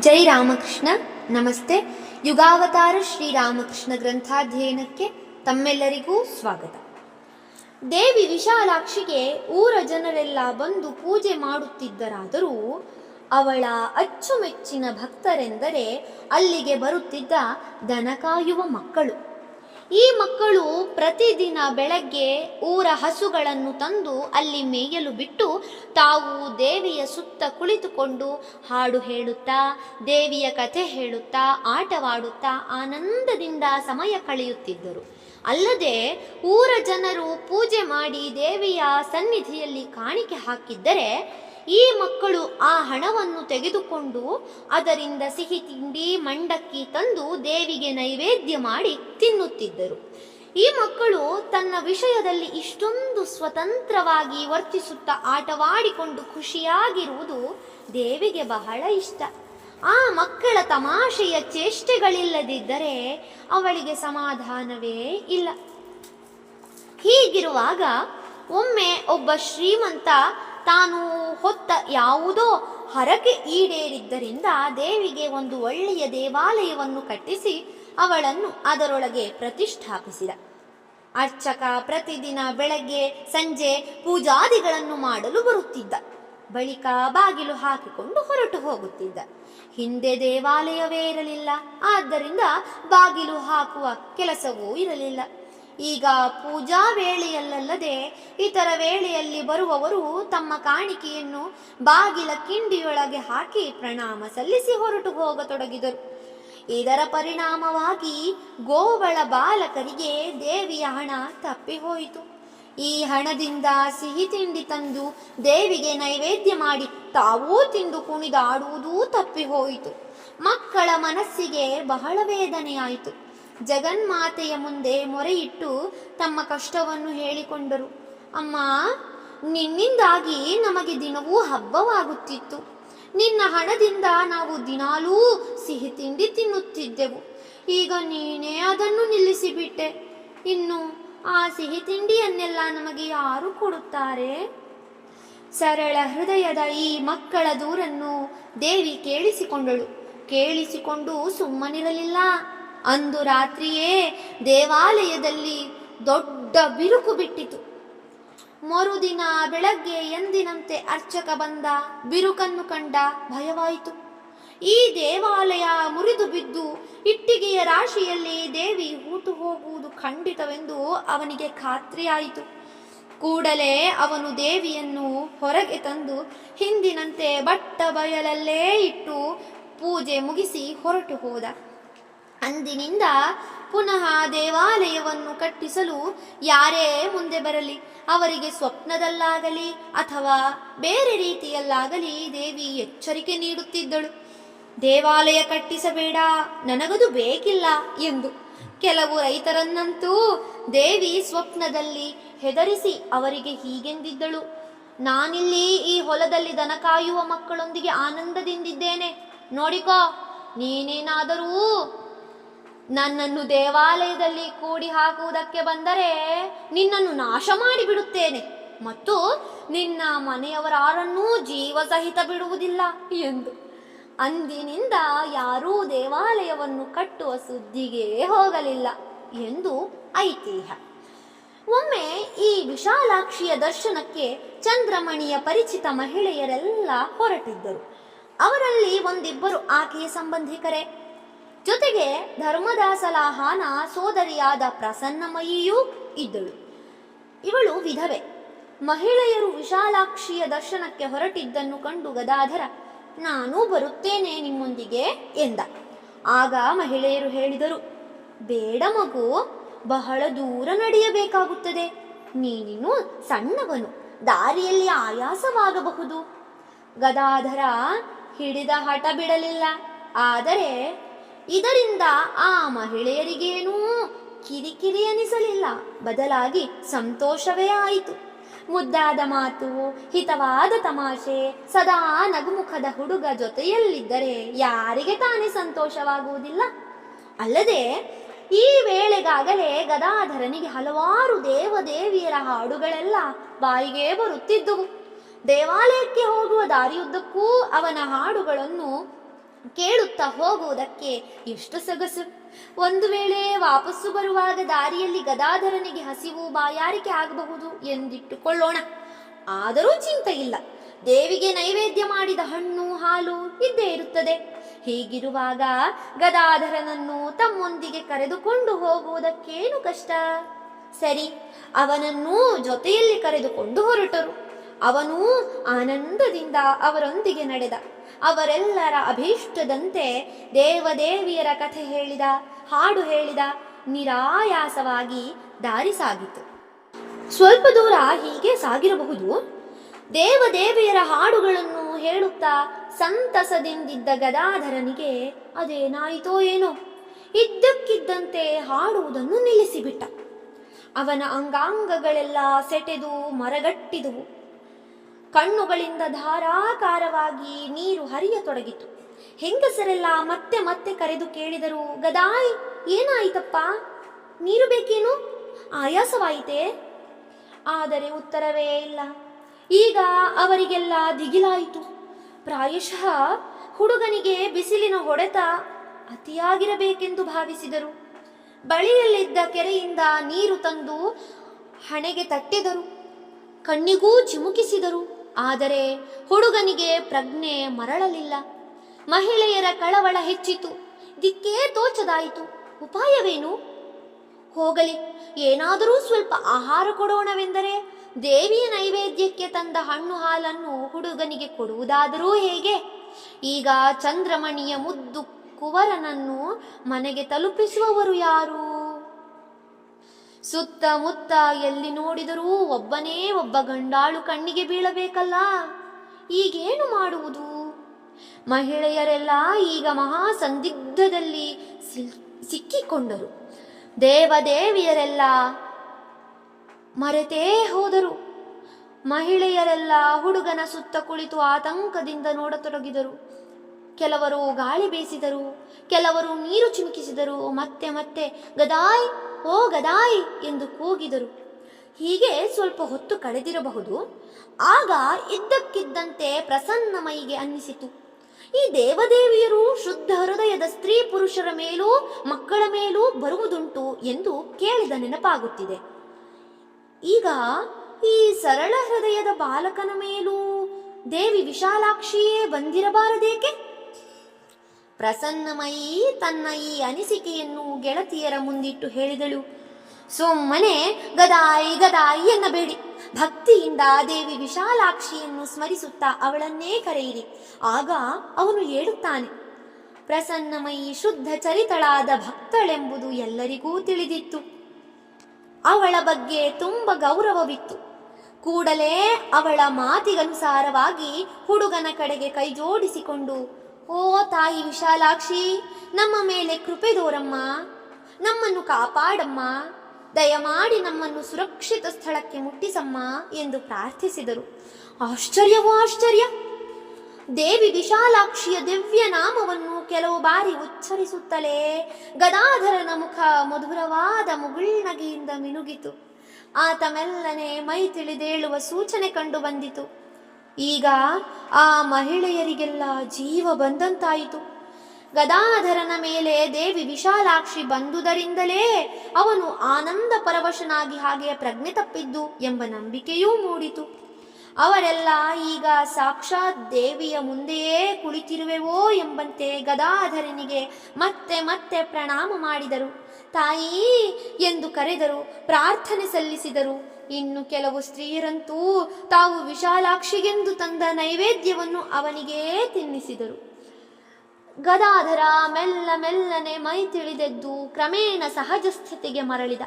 ಜೈ ರಾಮಕೃಷ್ಣ. ನಮಸ್ತೆ. ಯುಗಾವತಾರ ಶ್ರೀರಾಮಕೃಷ್ಣ ಗ್ರಂಥಾಧ್ಯಯನಕ್ಕೆ ತಮ್ಮೆಲ್ಲರಿಗೂ ಸ್ವಾಗತ. ದೇವಿ ವಿಶಾಲಾಕ್ಷಿಗೆ ಊರ ಜನರೆಲ್ಲ ಬಂದು ಪೂಜೆ ಮಾಡುತ್ತಿದ್ದರಾದರೂ ಅವಳ ಅಚ್ಚುಮೆಚ್ಚಿನ ಭಕ್ತರೆಂದರೆ ಅಲ್ಲಿಗೆ ಬರುತ್ತಿದ್ದ ದನ ಕಾಯುವ ಮಕ್ಕಳು. ಈ ಮಕ್ಕಳು ಪ್ರತಿದಿನ ಬೆಳಗ್ಗೆ ಊರ ಹಸುಗಳನ್ನು ತಂದು ಅಲ್ಲಿ ಮೇಯಲು ಬಿಟ್ಟು ತಾವು ದೇವಿಯ ಸುತ್ತ ಕುಳಿತುಕೊಂಡು ಹಾಡು ಹೇಳುತ್ತಾ, ದೇವಿಯ ಕಥೆ ಹೇಳುತ್ತಾ, ಆಟವಾಡುತ್ತಾ ಆನಂದದಿಂದ ಸಮಯ ಕಳೆಯುತ್ತಿದ್ದರು. ಅಲ್ಲದೆ ಊರ ಜನರು ಪೂಜೆ ಮಾಡಿ ದೇವಿಯ ಸನ್ನಿಧಿಯಲ್ಲಿ ಕಾಣಿಕೆ ಹಾಕಿದ್ದರೆ ಈ ಮಕ್ಕಳು ಆ ಹಣವನ್ನು ತೆಗೆದುಕೊಂಡು ಅದರಿಂದ ಸಿಹಿ ತಿಂಡಿ, ಮಂಡಕ್ಕಿ ತಂದು ದೇವಿಗೆ ನೈವೇದ್ಯ ಮಾಡಿ ತಿನ್ನುತ್ತಿದ್ದರು. ಈ ಮಕ್ಕಳು ತನ್ನ ವಿಷಯದಲ್ಲಿ ಇಷ್ಟೊಂದು ಸ್ವತಂತ್ರವಾಗಿ ವರ್ತಿಸುತ್ತಾ ಆಟವಾಡಿಕೊಂಡು ಖುಷಿಯಾಗಿರುವುದು ದೇವಿಗೆ ಬಹಳ ಇಷ್ಟ. ಆ ಮಕ್ಕಳ ತಮಾಷೆಯ ಚೇಷ್ಟೆಗಳಿಲ್ಲದಿದ್ದರೆ ಅವಳಿಗೆ ಸಮಾಧಾನವೇ ಇಲ್ಲ. ಹೀಗಿರುವಾಗ ಒಮ್ಮೆ ಒಬ್ಬ ಶ್ರೀಮಂತ ತಾನು ಹೊತ್ತ ಯಾವುದೋ ಹರಕೆ ಈಡೇರಿದ್ದರಿಂದ ದೇವಿಗೆ ಒಂದು ಒಳ್ಳೆಯ ದೇವಾಲಯವನ್ನು ಕಟ್ಟಿಸಿ ಅವಳನ್ನು ಅದರೊಳಗೆ ಪ್ರತಿಷ್ಠಾಪಿಸಿದ. ಅರ್ಚಕ ಪ್ರತಿದಿನ ಬೆಳಗ್ಗೆ, ಸಂಜೆ ಪೂಜಾದಿಗಳನ್ನು ಮಾಡಲು ಬರುತ್ತಿದ್ದ. ಬಳಿಕ ಬಾಗಿಲು ಹಾಕಿಕೊಂಡು ಹೊರಟು ಹೋಗುತ್ತಿದ್ದ. ಹಿಂದೆ ದೇವಾಲಯವೇ ಇರಲಿಲ್ಲ, ಆದ್ದರಿಂದ ಬಾಗಿಲು ಹಾಕುವ ಕೆಲಸವೂ ಇರಲಿಲ್ಲ. ಈಗ ಪೂಜಾ ವೇಳೆಯಲ್ಲದೆ ಇತರ ವೇಳೆಯಲ್ಲಿ ಬರುವವರು ತಮ್ಮ ಕಾಣಿಕೆಯನ್ನು ಬಾಗಿಲ ಕಿಂಡಿಯೊಳಗೆ ಹಾಕಿ ಪ್ರಣಾಮ ಸಲ್ಲಿಸಿ ಹೊರಟು ಹೋಗತೊಡಗಿದರು. ಇದರ ಪರಿಣಾಮವಾಗಿ ಗೋವಳ ಬಾಲಕರಿಗೆ ದೇವಿಯ ಹಣ ತಪ್ಪಿಹೋಯಿತು. ಈ ಹಣದಿಂದ ಸಿಹಿ ತಿಂಡಿ ತಂದು ದೇವಿಗೆ ನೈವೇದ್ಯ ಮಾಡಿ ತಾವೂ ತಿಂದು ಕುಣಿದಾಡುವುದೂ ತಪ್ಪಿಹೋಯಿತು. ಮಕ್ಕಳ ಮನಸ್ಸಿಗೆ ಬಹಳ ವೇದನೆಯಾಯಿತು. ಜಗನ್ಮಾತೆಯ ಮುಂದೆ ಮೊರೆಯಿಟ್ಟು ತಮ್ಮ ಕಷ್ಟವನ್ನು ಹೇಳಿಕೊಂಡರು. ಅಮ್ಮ, ನಿನ್ನಿಂದಾಗಿ ನಮಗೆ ದಿನವೂ ಹಬ್ಬವಾಗುತ್ತಿತ್ತು. ನಿನ್ನ ಹಣದಿಂದ ನಾವು ದಿನಾಲೂ ಸಿಹಿ ತಿಂಡಿ ತಿನ್ನುತ್ತಿದ್ದೆವು. ಈಗ ನೀನೇ ಅದನ್ನು ನಿಲ್ಲಿಸಿಬಿಟ್ಟೆ. ಇನ್ನು ಆ ಸಿಹಿ ತಿಂಡಿಯನ್ನೆಲ್ಲ ನಮಗೆ ಯಾರು ಕೊಡುತ್ತಾರೆ? ಸರಳ ಹೃದಯದ ಈ ಮಕ್ಕಳ ದೂರನ್ನು ದೇವಿ ಕೇಳಿಸಿಕೊಂಡಳು. ಕೇಳಿಸಿಕೊಂಡು ಸುಮ್ಮನಿರಲಿಲ್ಲ. ಅಂದು ರಾತ್ರಿಯೇ ದೇವಾಲಯದಲ್ಲಿ ದೊಡ್ಡ ಬಿರುಕು ಬಿಟ್ಟಿತು. ಮರುದಿನ ಬೆಳಗ್ಗೆ ಎಂದಿನಂತೆ ಅರ್ಚಕ ಬಂದ ಬಿರುಕನ್ನು ಕಂಡ ಭಯವಾಯಿತು. ಈ ದೇವಾಲಯ ಮುರಿದು ಬಿದ್ದು ಇಟ್ಟಿಗೆಯ ರಾಶಿಯಲ್ಲಿ ದೇವಿ ಹೂತು ಹೋಗುವುದು ಖಂಡಿತವೆಂದು ಅವನಿಗೆ ಖಾತ್ರಿಯಾಯಿತು. ಕೂಡಲೇ ಅವನು ದೇವಿಯನ್ನು ಹೊರಗೆ ತಂದು ಹಿಂದಿನಂತೆ ಬಟ್ಟ ಬಯಲಲ್ಲೇ ಇಟ್ಟು ಪೂಜೆ ಮುಗಿಸಿ ಹೊರಟು ಹೋದ. ಅಂದಿನಿಂದ ಪುನಃ ದೇವಾಲಯವನ್ನು ಕಟ್ಟಿಸಲು ಯಾರೇ ಮುಂದೆ ಬರಲಿ, ಅವರಿಗೆ ಸ್ವಪ್ನದಲ್ಲಾಗಲಿ ಅಥವಾ ಬೇರೆ ರೀತಿಯಲ್ಲಾಗಲಿ ದೇವಿ ಎಚ್ಚರಿಕೆ ನೀಡುತ್ತಿದ್ದಳು. ದೇವಾಲಯ ಕಟ್ಟಿಸಬೇಡ, ನನಗದು ಬೇಕಿಲ್ಲ ಎಂದು ಕೆಲವು ರೈತರನ್ನಂತೂ ದೇವಿ ಸ್ವಪ್ನದಲ್ಲಿ ಹೆದರಿಸಿ ಅವರಿಗೆ ಹೀಗೆಂದಿದ್ದಳು. ನಾನಿಲ್ಲಿ ಈ ಹೊಲದಲ್ಲಿ ದನ ಕಾಯುವ ಮಕ್ಕಳೊಂದಿಗೆ ಆನಂದದಿಂದಿದ್ದೇನೆ. ನೋಡಿಕೋ, ನೀನೇನಾದರೂ ನನ್ನನ್ನು ದೇವಾಲಯದಲ್ಲಿ ಕೂಡಿ ಹಾಕುವುದಕ್ಕೆ ಬಂದರೆ ನಿನ್ನನ್ನು ನಾಶ ಮಾಡಿಬಿಡುತ್ತೇನೆ. ಮತ್ತು ನಿನ್ನ ಮನೆಯವರಾರನ್ನೂ ಜೀವ ಸಹಿತ ಬಿಡುವುದಿಲ್ಲ ಎಂದು. ಅಂದಿನಿಂದ ಯಾರೂ ದೇವಾಲಯವನ್ನು ಕಟ್ಟುವ ಸುದ್ದಿಗೆ ಹೋಗಲಿಲ್ಲ ಎಂದು ಐತಿಹ್ಯ. ಒಮ್ಮೆ ಈ ವಿಶಾಲಾಕ್ಷಿಯ ದರ್ಶನಕ್ಕೆ ಚಂದ್ರಮಣಿಯ ಪರಿಚಿತ ಮಹಿಳೆಯರೆಲ್ಲ ಹೊರಟಿದ್ದರು. ಅವರಲ್ಲಿ ಒಂದಿಬ್ಬರು ಆಕೆಯ ಸಂಬಂಧಿಕರೇ. ಜೊತೆಗೆ ಧರ್ಮದಾಸಲಾಹಾನ ಸೋದರಿಯಾದ ಪ್ರಸನ್ನಮಯಿಯೂ ಇದ್ದಳು. ಇವಳು ವಿಧವೆ. ಮಹಿಳೆಯರು ವಿಶಾಲಾಕ್ಷಿಯ ದರ್ಶನಕ್ಕೆ ಹೊರಟಿದ್ದನ್ನು ಕಂಡು ಗದಾಧರ, ನಾನು ಬರುತ್ತೇನೆ ನಿಮ್ಮೊಂದಿಗೆ ಎಂದ. ಆಗ ಮಹಿಳೆಯರು ಹೇಳಿದರು, ಬೇಡ ಮಗು, ಬಹಳ ದೂರ ನಡೆಯಬೇಕಾಗುತ್ತದೆ. ನೀನಿನ್ನು ಸಣ್ಣವನು, ದಾರಿಯಲ್ಲಿ ಆಯಾಸವಾಗಬಹುದು. ಗದಾಧರ ಹಿಡಿದ ಹಠ ಬಿಡಲಿಲ್ಲ, ಆದರೆ ಇದರಿಂದ ಆ ಮಹಿಳೆಯರಿಗೇನೂ ಕಿರಿಕಿರಿ ಅನಿಸಲಿಲ್ಲ. ಬದಲಾಗಿ ಸಂತೋಷವೇ ಆಯಿತು. ಮುದ್ದಾದ ಮಾತು, ಹಿತವಾದ ತಮಾಷೆ, ಸದಾ ನಗುಮುಖದ ಹುಡುಗ ಜೊತೆಯಲ್ಲಿದ್ದರೆ ಯಾರಿಗೆ ತಾನೇ ಸಂತೋಷವಾಗುವುದಿಲ್ಲ? ಅಲ್ಲದೆ, ಈ ವೇಳೆಗಾಗಲೇ ಗದಾಧರನಿಗೆ ಹಲವಾರು ದೇವದೇವಿಯರ ಹಾಡುಗಳೆಲ್ಲ ಬಾಯಿಗೆ ಬರುತ್ತಿದ್ದುವು. ದೇವಾಲಯಕ್ಕೆ ಹೋಗುವ ದಾರಿಯುದ್ದಕ್ಕೂ ಅವನ ಹಾಡುಗಳನ್ನು ಕೇಳುತ್ತಾ ಹೋಗುವುದಕ್ಕೆ ಎಷ್ಟು ಸೊಗಸು? ಒಂದು ವೇಳೆ ವಾಪಸ್ಸು ಬರುವಾಗ ದಾರಿಯಲ್ಲಿ ಗದಾಧರನಿಗೆ ಹಸಿವು ಬಾಯಾರಿಕೆ ಆಗಬಹುದು ಎಂದಿಟ್ಟುಕೊಳ್ಳೋಣ. ಆದರೂ ಚಿಂತೆ ಇಲ್ಲ. ದೇವಿಗೆ ನೈವೇದ್ಯ ಮಾಡಿದ ಹಣ್ಣು, ಹಾಲು ಇದ್ದೇ ಇರುತ್ತದೆ. ಹೀಗಿರುವಾಗ ಗದಾಧರನನ್ನು ತಮ್ಮೊಂದಿಗೆ ಕರೆದುಕೊಂಡು ಹೋಗುವುದಕ್ಕೇನು ಕಷ್ಟ? ಸರಿ, ಅವನನ್ನು ಜೊತೆಯಲ್ಲಿ ಕರೆದುಕೊಂಡು ಹೊರಟರು. ಅವನೂ ಆನಂದದಿಂದ ಅವರೊಂದಿಗೆ ನಡೆದ. ಅವರೆಲ್ಲರ ಅಭೀಷ್ಟದಂತೆ ದೇವದೇವಿಯರ ಕಥೆ ಹೇಳಿದ, ಹಾಡು ಹೇಳಿದ, ನಿರಾಯಾಸವಾಗಿ ದಾರಿ ಸಾಗಿತು. ಸ್ವಲ್ಪ ದೂರ ಹೀಗೆ ಸಾಗಿರಬಹುದು? ದೇವದೇವಿಯರ ಹಾಡುಗಳನ್ನು ಹೇಳುತ್ತಾ ಸಂತಸದಿಂದಿದ್ದ ಗದಾಧರನಿಗೆ ಅದೇನಾಯಿತೋ ಏನೋ. ಇದ್ದಕ್ಕಿದ್ದಂತೆ ಹಾಡುವುದನ್ನು ನಿಲ್ಲಿಸಿಬಿಟ್ಟ. ಅವನ ಅಂಗಾಂಗಗಳೆಲ್ಲ ಸೆಟೆದು ಮರಗಟ್ಟಿದುವು. ಕಣ್ಣುಗಳಿಂದ ಧಾರಾಕಾರವಾಗಿ ನೀರು ಹರಿಯತೊಡಗಿತು. ಹೆಂಗಸರೆಲ್ಲ ಮತ್ತೆ ಮತ್ತೆ ಕರೆದು ಕೇಳಿದರು, ಗದಾಯ್, ಏನಾಯಿತಪ್ಪ? ನೀರು ಬೇಕೇನು? ಆಯಾಸವಾಯಿತೆ? ಆದರೆ ಉತ್ತರವೇ ಇಲ್ಲ. ಈಗ ಅವರಿಗೆಲ್ಲ ದಿಗಿಲಾಯಿತು. ಪ್ರಾಯಶಃ ಹುಡುಗನಿಗೆ ಬಿಸಿಲಿನ ಹೊಡೆತ ಅತಿಯಾಗಿರಬೇಕೆಂದು ಭಾವಿಸಿದರು. ಬಳಿಯಲ್ಲಿದ್ದ ಕೆರೆಯಿಂದ ನೀರು ತಂದು ಹಣೆಗೆ ತಟ್ಟಿದರು. ಕಣ್ಣಿಗೂ ಚಿಮುಕಿಸಿದರು. ಆದರೆ ಹುಡುಗನಿಗೆ ಪ್ರಜ್ಞೆ ಮರಳಲಿಲ್ಲ. ಮಹಿಳೆಯರ ಕಳವಳ ಹೆಚ್ಚಿತು. ದಿಕ್ಕೇ ತೋಚದಾಯಿತು. ಉಪಾಯವೇನು? ಹೋಗಲಿ, ಏನಾದರೂ ಸ್ವಲ್ಪ ಆಹಾರ ಕೊಡೋಣವೆಂದರೆ ದೇವಿಯ ನೈವೇದ್ಯಕ್ಕೆ ತಂದ ಹಣ್ಣು ಹಾಲನ್ನು ಹುಡುಗನಿಗೆ ಕೊಡುವುದಾದರೂ ಹೇಗೆ? ಈಗ ಚಂದ್ರಮಣಿಯ ಮುದ್ದು ಕುವರನನ್ನು ಮನೆಗೆ ತಲುಪಿಸುವವರು ಯಾರು? ಸುತ್ತಮುತ್ತ ಎಲ್ಲಿ ನೋಡಿದರೂ ಒಬ್ಬನೇ ಒಬ್ಬ ಗಂಡಾಳು ಕಣ್ಣಿಗೆ ಬೀಳಬೇಕಲ್ಲ? ಈಗೇನು ಮಾಡುವುದು? ಮಹಿಳೆಯರೆಲ್ಲ ಈಗ ಮಹಾ ಸಂದಿಗ್ಧದಲ್ಲಿ ಸಿಕ್ಕಿಕೊಂಡರು. ದೇವದೇವಿಯರೆಲ್ಲ ಮರೆತೇ ಹೋದರು. ಮಹಿಳೆಯರೆಲ್ಲ ಹುಡುಗನ ಸುತ್ತ ಕುಳಿತು ಆತಂಕದಿಂದ ನೋಡತೊಡಗಿದರು. ಕೆಲವರು ಗಾಳಿ ಬೀಸಿದರು, ಕೆಲವರು ನೀರು ಚಿಮುಕಿಸಿದರು, ಮತ್ತೆ ಮತ್ತೆ ಗದಾಯ್ ಓ ಗದಾಯ್ ಎಂದು ಕೂಗಿದರು. ಹೀಗೆ ಸ್ವಲ್ಪ ಹೊತ್ತು ಕಳೆದಿರಬಹುದು. ಆಗ ಇದ್ದಕ್ಕಿದ್ದಂತೆ ಪ್ರಸನ್ನಮಯಿಗೆ ಅನ್ನಿಸಿತು. ಈ ದೇವದೇವಿಯರು ಶುದ್ಧ ಹೃದಯದ ಸ್ತ್ರೀ ಪುರುಷರ ಮೇಲೂ ಮಕ್ಕಳ ಮೇಲೂ ಬರುವುದುಂಟು ಎಂದು ಕೇಳಿದ ನೆನಪಾಗುತ್ತಿದೆ. ಈಗ ಈ ಸರಳ ಹೃದಯದ ಬಾಲಕನ ಮೇಲೂ ದೇವಿ ವಿಶಾಲಾಕ್ಷಿಯೇ ಬಂದಿರಬಾರದೇಕೆ? ಪ್ರಸನ್ನಮಯಿ ತನ್ನ ಈ ಅನಿಸಿಕೆಯನ್ನು ಗೆಳತಿಯರ ಮುಂದಿಟ್ಟು ಹೇಳಿದಳು. ಸುಮ್ಮನೆ ಗದಾಯಿ ಗದಾಯಿ ಎನ್ನಬೇಡಿ. ಭಕ್ತಿಯಿಂದ ದೇವಿ ವಿಶಾಲಾಕ್ಷಿಯನ್ನು ಸ್ಮರಿಸುತ್ತಾ ಅವಳನ್ನೇ ಕರೆಯಿರಿ. ಆಗ ಅವನು ಹೇಳುತ್ತಾನೆ ಪ್ರಸನ್ನಮಯಿ ಶುದ್ಧ ಚರಿತಳಾದ ಭಕ್ತಳೆಂಬುದು ಎಲ್ಲರಿಗೂ ತಿಳಿದಿತ್ತು. ಅವಳ ಬಗ್ಗೆ ತುಂಬ ಗೌರವವಿತ್ತು. ಕೂಡಲೇ ಅವಳ ಮಾತಿಗನುಸಾರವಾಗಿ ಹುಡುಗನ ಕಡೆಗೆ ಕೈ ಜೋಡಿಸಿಕೊಂಡು ಓ ತಾಯಿ ವಿಶಾಲಾಕ್ಷಿ, ನಮ್ಮ ಮೇಲೆ ಕೃಪೆ ದೋರಮ್ಮ. ನಮ್ಮನ್ನು ಕಾಪಾಡಮ್ಮ. ದಯಮಾಡಿ ನಮ್ಮನ್ನು ಸುರಕ್ಷಿತ ಸ್ಥಳಕ್ಕೆ ಮುಟ್ಟಿಸಮ್ಮ ಎಂದು ಪ್ರಾರ್ಥಿಸಿದರು. ಆಶ್ಚರ್ಯವೋ ಆಶ್ಚರ್ಯ! ದೇವಿ ವಿಶಾಲಾಕ್ಷಿಯ ದಿವ್ಯ ನಾಮವನ್ನು ಕೆಲವು ಬಾರಿ ಉಚ್ಚರಿಸುತ್ತಲೇ ಗದಾಧರನ ಮುಖ ಮಧುರವಾದ ಮುಗುಳ್ನಗೆಯಿಂದ ಮಿನುಗಿತು. ಆತ ಮೆಲ್ಲನೆ ಮೈ ತಿಳಿದೇಳುವ ಸೂಚನೆ ಕಂಡು ಬಂದಿತು. ಈಗ ಆ ಮಹಿಳೆಯರಿಗೆಲ್ಲ ಜೀವ ಬಂದಂತಾಯಿತು. ಗದಾಧರನ ಮೇಲೆ ದೇವಿ ವಿಶಾಲಾಕ್ಷಿ ಬಂದುದರಿಂದಲೇ ಅವನು ಆನಂದ ಪರವಶನಾಗಿ ಹಾಗೆ ಪ್ರಜ್ಞೆ ತಪ್ಪಿದ್ದು ಎಂಬ ನಂಬಿಕೆಯೂ ಮೂಡಿತು. ಅವರೆಲ್ಲ ಈಗ ಸಾಕ್ಷಾತ್ ದೇವಿಯ ಮುಂದೆಯೇ ಕುಳಿತಿರುವೆವೋ ಎಂಬಂತೆ ಗದಾಧರನಿಗೆ ಮತ್ತೆ ಮತ್ತೆ ಪ್ರಣಾಮ ಮಾಡಿದರು. ತಾಯಿ ಎಂದು ಕರೆದರು, ಪ್ರಾರ್ಥನೆ ಸಲ್ಲಿಸಿದರು ಇನ್ನು ಕೆಲವು ಸ್ತ್ರೀಯರಂತೂ ತಾವು ವಿಶಾಲಾಕ್ಷಿಗೆಂದು ತಂದ ನೈವೇದ್ಯವನ್ನು ಅವನಿಗೇ ತಿನ್ನಿಸಿದರು. ಗದಾಧರ ಮೆಲ್ಲ ಮೆಲ್ಲನೆ ಮೈ ತಿಳಿದೆದ್ದು ಕ್ರಮೇಣ ಸಹಜ ಸ್ಥಿತಿಗೆ ಮರಳಿದ.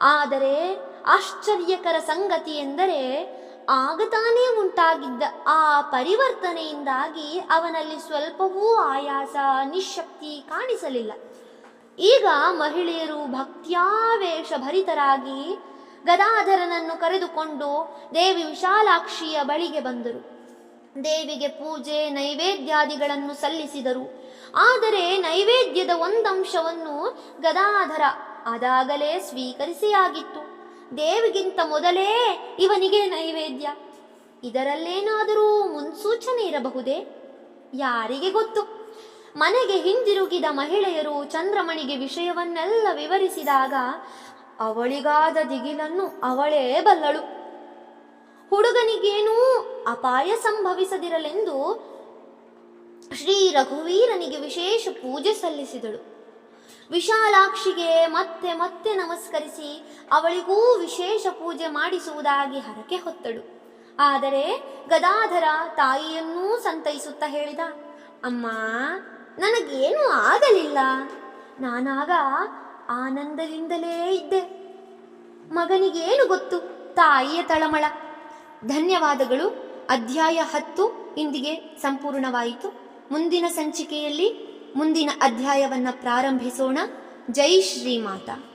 ಆದರೆ ಆಶ್ಚರ್ಯಕರ ಸಂಗತಿ ಎಂದರೆ ಆಗತಾನೇ ಉಂಟಾಗಿದ್ದ ಆ ಪರಿವರ್ತನೆಯಿಂದಾಗಿ ಅವನಲ್ಲಿ ಸ್ವಲ್ಪವೂ ಆಯಾಸ ನಿಶಕ್ತಿ ಕಾಣಿಸಲಿಲ್ಲ. ಈಗ ಮಹಿಳೆಯರು ಭಕ್ತ್ಯಾವೇಶ ಭರಿತರಾಗಿ ಗದಾಧರನನ್ನು ಕರೆದುಕೊಂಡು ದೇವಿ ವಿಶಾಲಾಕ್ಷಿಯ ಬಳಿಗೆ ಬಂದರು. ದೇವಿಗೆ ಪೂಜೆ, ನೈವೇದ್ಯಾದಿಗಳನ್ನು ಸಲ್ಲಿಸಿದರು. ಆದರೆ ನೈವೇದ್ಯದ ಒಂದಂಶವನ್ನು ಗದಾಧರ ಅದಾಗಲೇ ಸ್ವೀಕರಿಸಿಯಾಗಿತ್ತು. ದೇವಿಗಿಂತ ಮೊದಲೇ ಇವನಿಗೆ ನೈವೇದ್ಯ. ಇದರಲ್ಲೇನಾದರೂ ಮುನ್ಸೂಚನೆ ಇರಬಹುದೇ? ಯಾರಿಗೆ ಗೊತ್ತು? ಮನೆಗೆ ಹಿಂದಿರುಗಿದ ಮಹಿಳೆಯರು ಚಂದ್ರಮಣಿಗೆ ವಿಷಯವನ್ನೆಲ್ಲ ವಿವರಿಸಿದಾಗ ಅವಳಿಗಾದ ದಿಗಿಲನ್ನು ಅವಳೇ ಬಲ್ಲಳು. ಹುಡುಗನಿಗೇನೂ ಅಪಾಯ ಸಂಭವಿಸದಿರಲೆಂದು ಶ್ರೀ ರಘುವೀರನಿಗೆ ವಿಶೇಷ ಪೂಜೆ ಸಲ್ಲಿಸಿದಳು. ವಿಶಾಲಾಕ್ಷಿಗೆ ಮತ್ತೆ ಮತ್ತೆ ನಮಸ್ಕರಿಸಿ ಅವಳಿಗೂ ವಿಶೇಷ ಪೂಜೆ ಮಾಡಿಸುವುದಾಗಿ ಹರಕೆ ಹೊತ್ತಳು. ಆದರೆ ಗದಾಧರ ತಾಯಿಯನ್ನೂ ಸಂತೈಸುತ್ತಾ ಹೇಳಿದ, ಅಮ್ಮ, ನನಗೇನೂ ಆಗಲಿಲ್ಲ. ನಾನಾಗ ಆನಂದದಿಂದಲೇ ಇದ್ದೆ. ಮಗನಿಗೇನು ಗೊತ್ತು? ತಾಯಿಯ ತಳಮಳ. ಧನ್ಯವಾದಗಳು. ಅಧ್ಯಾಯ ಹತ್ತು ಇಂದಿಗೆ ಸಂಪೂರ್ಣವಾಯಿತು. ಮುಂದಿನ ಸಂಚಿಕೆಯಲ್ಲಿ ಮುಂದಿನ ಅಧ್ಯಾಯವನ್ನು ಪ್ರಾರಂಭಿಸೋಣ. ಜೈ ಶ್ರೀಮಾತಾ